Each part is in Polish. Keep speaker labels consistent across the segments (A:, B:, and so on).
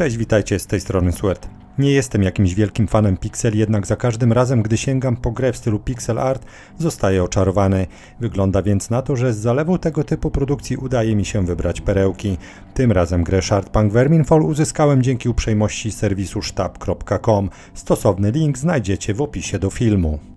A: Cześć, witajcie, z tej strony Sweat. Nie jestem jakimś wielkim fanem Pixel, jednak za każdym razem, gdy sięgam po grę w stylu pixel art, zostaję oczarowany. Wygląda więc na to, że z zalewu tego typu produkcji udaje mi się wybrać perełki. Tym razem grę Shardpunk Verminfall uzyskałem dzięki uprzejmości serwisu sztab.com. Stosowny link znajdziecie w opisie do filmu.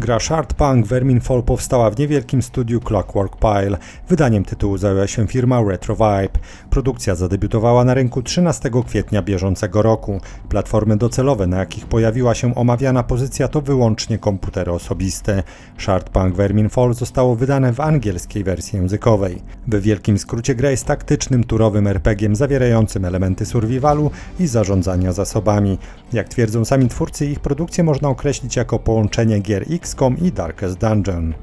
A: Gra Shardpunk Verminfall powstała w niewielkim studiu Clockwork Pile. Wydaniem tytułu zajęła się firma Retro Vibe. Produkcja zadebiutowała na rynku 13 kwietnia bieżącego roku. Platformy docelowe, na jakich pojawiła się omawiana pozycja, to wyłącznie komputery osobiste. Shardpunk Verminfall zostało wydane w angielskiej wersji językowej. W wielkim skrócie gra jest taktycznym, turowym RPG zawierającym elementy survivalu i zarządzania zasobami. Jak twierdzą sami twórcy, ich produkcję można określić jako połączenie gier XCOM i Darkest Dungeon.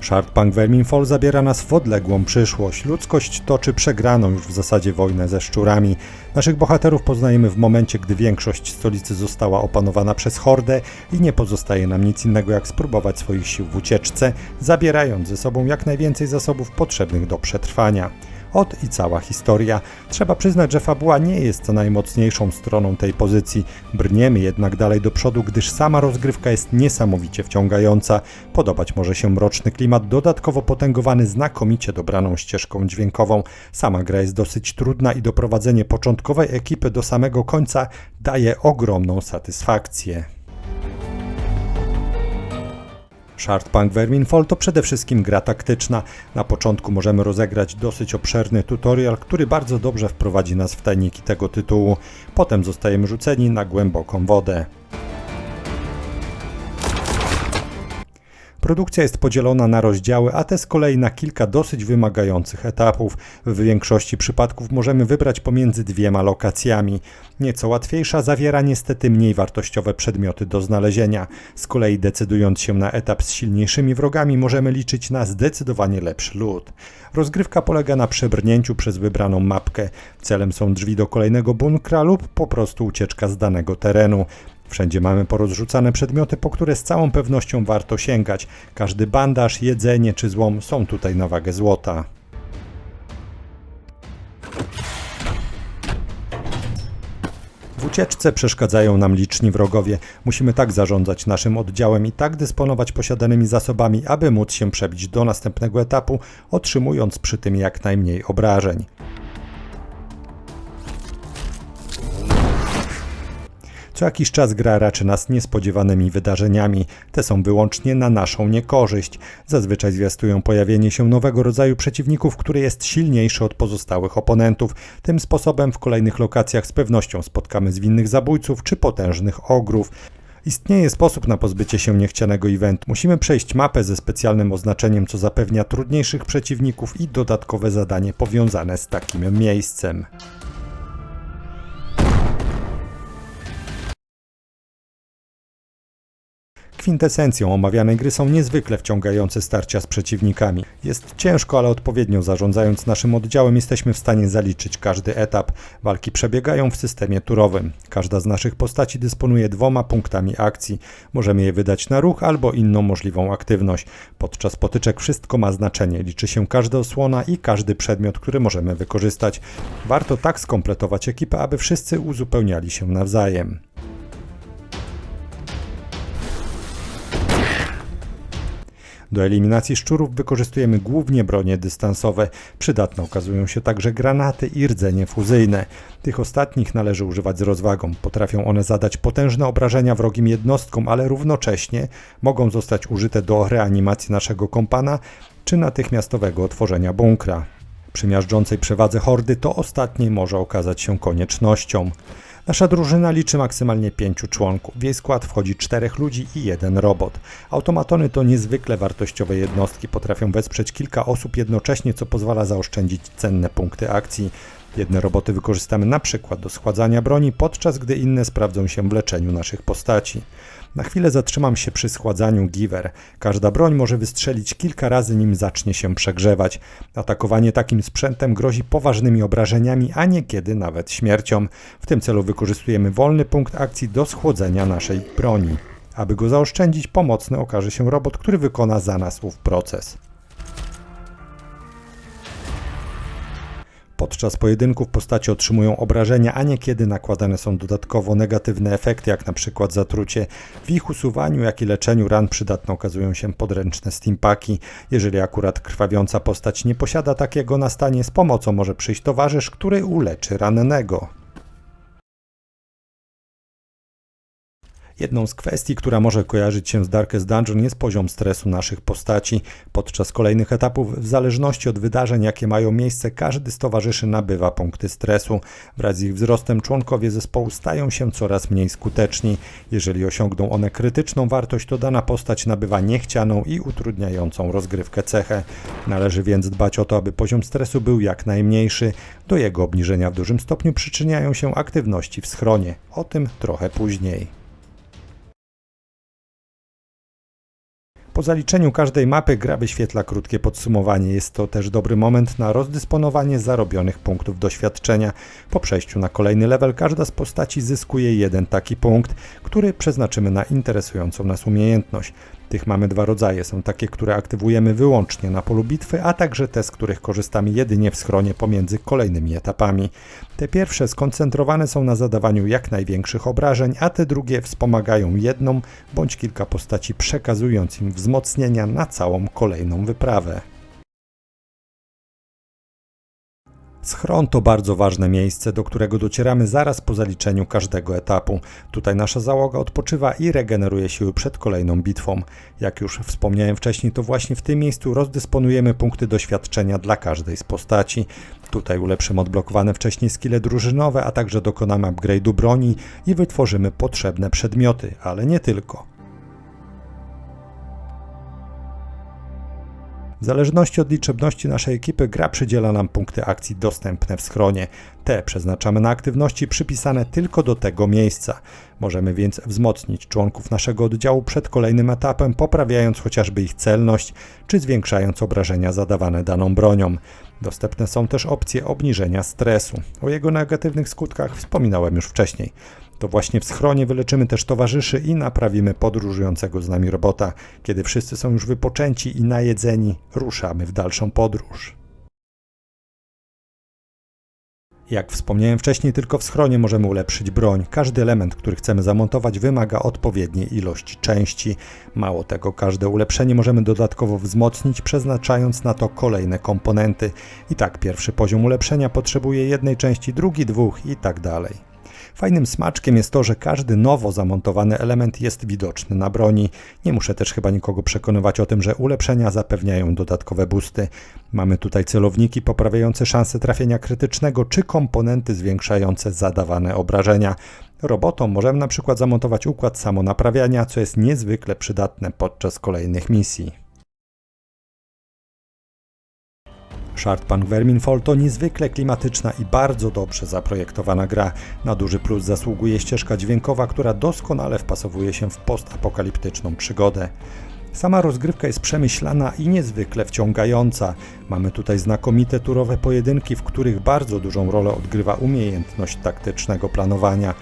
A: Shardpunk Verminfall zabiera nas w odległą przyszłość. Ludzkość toczy przegraną już w zasadzie wojnę ze szczurami. Naszych bohaterów poznajemy w momencie, gdy większość stolicy została opanowana przez hordę i nie pozostaje nam nic innego jak spróbować swoich sił w ucieczce, zabierając ze sobą jak najwięcej zasobów potrzebnych do przetrwania. Ot i cała historia. Trzeba przyznać, że fabuła nie jest co najmocniejszą stroną tej pozycji. Brniemy jednak dalej do przodu, gdyż sama rozgrywka jest niesamowicie wciągająca. Podobać może się mroczny klimat, dodatkowo potęgowany znakomicie dobraną ścieżką dźwiękową. Sama gra jest dosyć trudna i doprowadzenie początkowej ekipy do samego końca daje ogromną satysfakcję. Shardpunk Verminfall to przede wszystkim gra taktyczna. Na początku możemy rozegrać dosyć obszerny tutorial, który bardzo dobrze wprowadzi nas w tajniki tego tytułu. Potem zostajemy rzuceni na głęboką wodę. Produkcja jest podzielona na rozdziały, a te z kolei na kilka dosyć wymagających etapów. W większości przypadków możemy wybrać pomiędzy dwiema lokacjami. Nieco łatwiejsza zawiera niestety mniej wartościowe przedmioty do znalezienia. Z kolei decydując się na etap z silniejszymi wrogami, możemy liczyć na zdecydowanie lepszy lód. Rozgrywka polega na przebrnięciu przez wybraną mapkę. Celem są drzwi do kolejnego bunkra lub po prostu ucieczka z danego terenu. Wszędzie mamy porozrzucane przedmioty, po które z całą pewnością warto sięgać. Każdy bandaż, jedzenie czy złom są tutaj na wagę złota. W ucieczce przeszkadzają nam liczni wrogowie. Musimy tak zarządzać naszym oddziałem i tak dysponować posiadanymi zasobami, aby móc się przebić do następnego etapu, otrzymując przy tym jak najmniej obrażeń. Co jakiś czas gra raczy nas niespodziewanymi wydarzeniami. Te są wyłącznie na naszą niekorzyść. Zazwyczaj zwiastują pojawienie się nowego rodzaju przeciwników, który jest silniejszy od pozostałych oponentów. Tym sposobem w kolejnych lokacjach z pewnością spotkamy zwinnych zabójców czy potężnych ogrów. Istnieje sposób na pozbycie się niechcianego eventu. Musimy przejść mapę ze specjalnym oznaczeniem, co zapewnia trudniejszych przeciwników i dodatkowe zadanie powiązane z takim miejscem. Kwintesencją omawianej gry są niezwykle wciągające starcia z przeciwnikami. Jest ciężko, ale odpowiednio zarządzając naszym oddziałem jesteśmy w stanie zaliczyć każdy etap. Walki przebiegają w systemie turowym. Każda z naszych postaci dysponuje dwoma punktami akcji. Możemy je wydać na ruch albo inną możliwą aktywność. Podczas potyczek wszystko ma znaczenie. Liczy się każda osłona i każdy przedmiot, który możemy wykorzystać. Warto tak skompletować ekipę, aby wszyscy uzupełniali się nawzajem. Do eliminacji szczurów wykorzystujemy głównie bronie dystansowe. Przydatne okazują się także granaty i rdzenie fuzyjne. Tych ostatnich należy używać z rozwagą. Potrafią one zadać potężne obrażenia wrogim jednostkom, ale równocześnie mogą zostać użyte do reanimacji naszego kompana czy natychmiastowego otworzenia bunkra. Przy miażdżącej przewadze hordy to ostatniej może okazać się koniecznością. Nasza drużyna liczy maksymalnie pięciu członków. W jej skład wchodzi czterech ludzi i jeden robot. Automatony to niezwykle wartościowe jednostki, potrafią wesprzeć kilka osób jednocześnie, co pozwala zaoszczędzić cenne punkty akcji. Jedne roboty wykorzystamy na przykład do schładzania broni, podczas gdy inne sprawdzą się w leczeniu naszych postaci. Na chwilę zatrzymam się przy schładzaniu giver. Każda broń może wystrzelić kilka razy, nim zacznie się przegrzewać. Atakowanie takim sprzętem grozi poważnymi obrażeniami, a niekiedy nawet śmiercią. W tym celu wykorzystujemy wolny punkt akcji do schłodzenia naszej broni. Aby go zaoszczędzić, pomocny okaże się robot, który wykona za nas ów proces. Podczas pojedynków postacie otrzymują obrażenia, a niekiedy nakładane są dodatkowo negatywne efekty, jak na przykład zatrucie. W ich usuwaniu, jak i leczeniu ran przydatne okazują się podręczne steampaki. Jeżeli akurat krwawiąca postać nie posiada takiego na stanie, z pomocą może przyjść towarzysz, który uleczy rannego. Jedną z kwestii, która może kojarzyć się z Darkest Dungeon jest poziom stresu naszych postaci. Podczas kolejnych etapów, w zależności od wydarzeń, jakie mają miejsce, każdy z towarzyszy nabywa punkty stresu. Wraz z ich wzrostem członkowie zespołu stają się coraz mniej skuteczni. Jeżeli osiągną one krytyczną wartość, to dana postać nabywa niechcianą i utrudniającą rozgrywkę cechę. Należy więc dbać o to, aby poziom stresu był jak najmniejszy. Do jego obniżenia w dużym stopniu przyczyniają się aktywności w schronie. O tym trochę później. Po zaliczeniu każdej mapy gra wyświetla krótkie podsumowanie. Jest to też dobry moment na rozdysponowanie zarobionych punktów doświadczenia. Po przejściu na kolejny level każda z postaci zyskuje jeden taki punkt, który przeznaczymy na interesującą nas umiejętność. Tych mamy dwa rodzaje. Są takie, które aktywujemy wyłącznie na polu bitwy, a także te, z których korzystamy jedynie w schronie pomiędzy kolejnymi etapami. Te pierwsze skoncentrowane są na zadawaniu jak największych obrażeń, a te drugie wspomagają jedną bądź kilka postaci, przekazując im wzmocnienia na całą kolejną wyprawę. Schron to bardzo ważne miejsce, do którego docieramy zaraz po zaliczeniu każdego etapu. Tutaj nasza załoga odpoczywa i regeneruje siły przed kolejną bitwą. Jak już wspomniałem wcześniej, to właśnie w tym miejscu rozdysponujemy punkty doświadczenia dla każdej z postaci. Tutaj ulepszymy odblokowane wcześniej skille drużynowe, a także dokonamy upgrade'u broni i wytworzymy potrzebne przedmioty, ale nie tylko. W zależności od liczebności naszej ekipy gra przydziela nam punkty akcji dostępne w schronie. Te przeznaczamy na aktywności przypisane tylko do tego miejsca. Możemy więc wzmocnić członków naszego oddziału przed kolejnym etapem, poprawiając chociażby ich celność, czy zwiększając obrażenia zadawane daną bronią. Dostępne są też opcje obniżenia stresu. O jego negatywnych skutkach wspominałem już wcześniej. To właśnie w schronie wyleczymy też towarzyszy i naprawimy podróżującego z nami robota. Kiedy wszyscy są już wypoczęci i najedzeni, ruszamy w dalszą podróż. Jak wspomniałem wcześniej, tylko w schronie możemy ulepszyć broń. Każdy element, który chcemy zamontować, wymaga odpowiedniej ilości części. Mało tego, każde ulepszenie możemy dodatkowo wzmocnić, przeznaczając na to kolejne komponenty. I tak pierwszy poziom ulepszenia potrzebuje jednej części, drugi dwóch i tak dalej. Fajnym smaczkiem jest to, że każdy nowo zamontowany element jest widoczny na broni. Nie muszę też chyba nikogo przekonywać o tym, że ulepszenia zapewniają dodatkowe busty. Mamy tutaj celowniki poprawiające szanse trafienia krytycznego, czy komponenty zwiększające zadawane obrażenia. Robotom możemy na przykład zamontować układ samonaprawiania, co jest niezwykle przydatne podczas kolejnych misji. Sharpunk Verminfall to niezwykle klimatyczna i bardzo dobrze zaprojektowana gra. Na duży plus zasługuje ścieżka dźwiękowa, która doskonale wpasowuje się w postapokaliptyczną przygodę. Sama rozgrywka jest przemyślana i niezwykle wciągająca. Mamy tutaj znakomite turowe pojedynki, w których bardzo dużą rolę odgrywa umiejętność taktycznego planowania.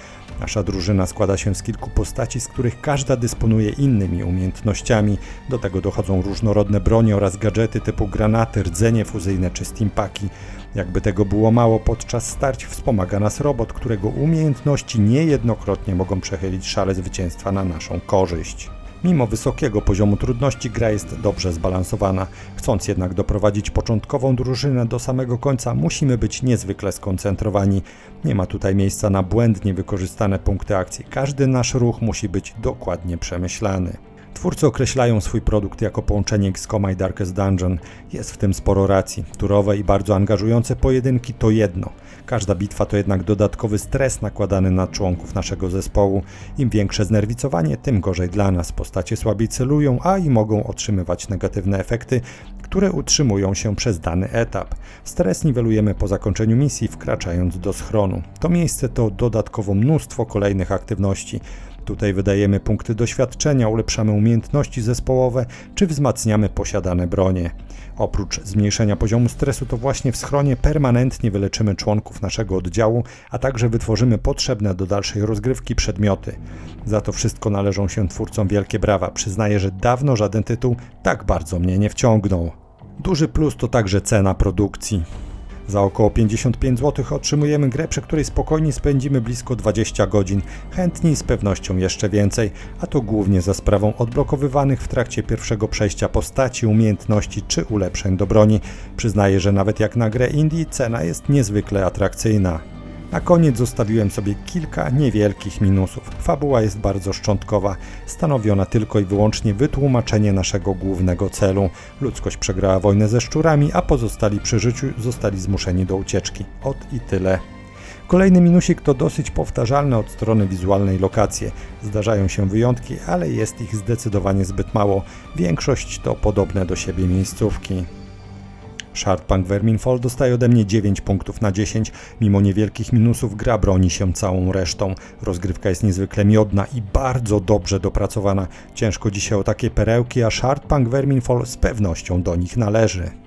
A: Nasza drużyna składa się z kilku postaci, z których każda dysponuje innymi umiejętnościami. Do tego dochodzą różnorodne bronie oraz gadżety typu granaty, rdzenie fuzyjne czy steampaki. Jakby tego było mało, podczas starć wspomaga nas robot, którego umiejętności niejednokrotnie mogą przechylić szale zwycięstwa na naszą korzyść. Mimo wysokiego poziomu trudności gra jest dobrze zbalansowana. Chcąc jednak doprowadzić początkową drużynę do samego końca, musimy być niezwykle skoncentrowani. Nie ma tutaj miejsca na błędnie wykorzystane punkty akcji. Każdy nasz ruch musi być dokładnie przemyślany. Twórcy określają swój produkt jako połączenie XCOM i Darkest Dungeon. Jest w tym sporo racji. Turowe i bardzo angażujące pojedynki to jedno. Każda bitwa to jednak dodatkowy stres nakładany na członków naszego zespołu. Im większe znerwicowanie, tym gorzej dla nas. Postacie słabiej celują, a i mogą otrzymywać negatywne efekty, które utrzymują się przez dany etap. Stres niwelujemy po zakończeniu misji, wkraczając do schronu. To miejsce to dodatkowo mnóstwo kolejnych aktywności. Tutaj wydajemy punkty doświadczenia, ulepszamy umiejętności zespołowe czy wzmacniamy posiadane bronie. Oprócz zmniejszenia poziomu stresu, to właśnie w schronie permanentnie wyleczymy członków naszego oddziału, a także wytworzymy potrzebne do dalszej rozgrywki przedmioty. Za to wszystko należą się twórcom wielkie brawa. Przyznaję, że dawno żaden tytuł tak bardzo mnie nie wciągnął. Duży plus to także cena produkcji. Za około 55 zł otrzymujemy grę, przy której spokojnie spędzimy blisko 20 godzin, chętni z pewnością jeszcze więcej, a to głównie za sprawą odblokowywanych w trakcie pierwszego przejścia postaci, umiejętności czy ulepszeń do broni. Przyznaję, że nawet jak na grę indie cena jest niezwykle atrakcyjna. Na koniec zostawiłem sobie kilka niewielkich minusów. Fabuła jest bardzo szczątkowa, stanowiona tylko i wyłącznie wytłumaczenie naszego głównego celu. Ludzkość przegrała wojnę ze szczurami, a pozostali przy życiu zostali zmuszeni do ucieczki. Ot i tyle. Kolejny minusik to dosyć powtarzalne od strony wizualnej lokacje. Zdarzają się wyjątki, ale jest ich zdecydowanie zbyt mało. Większość to podobne do siebie miejscówki. Shardpunk Verminfall dostaje ode mnie 9 punktów na 10. Mimo niewielkich minusów gra broni się całą resztą. Rozgrywka jest niezwykle miodna i bardzo dobrze dopracowana. Ciężko dzisiaj o takie perełki, a Shardpunk Verminfall z pewnością do nich należy.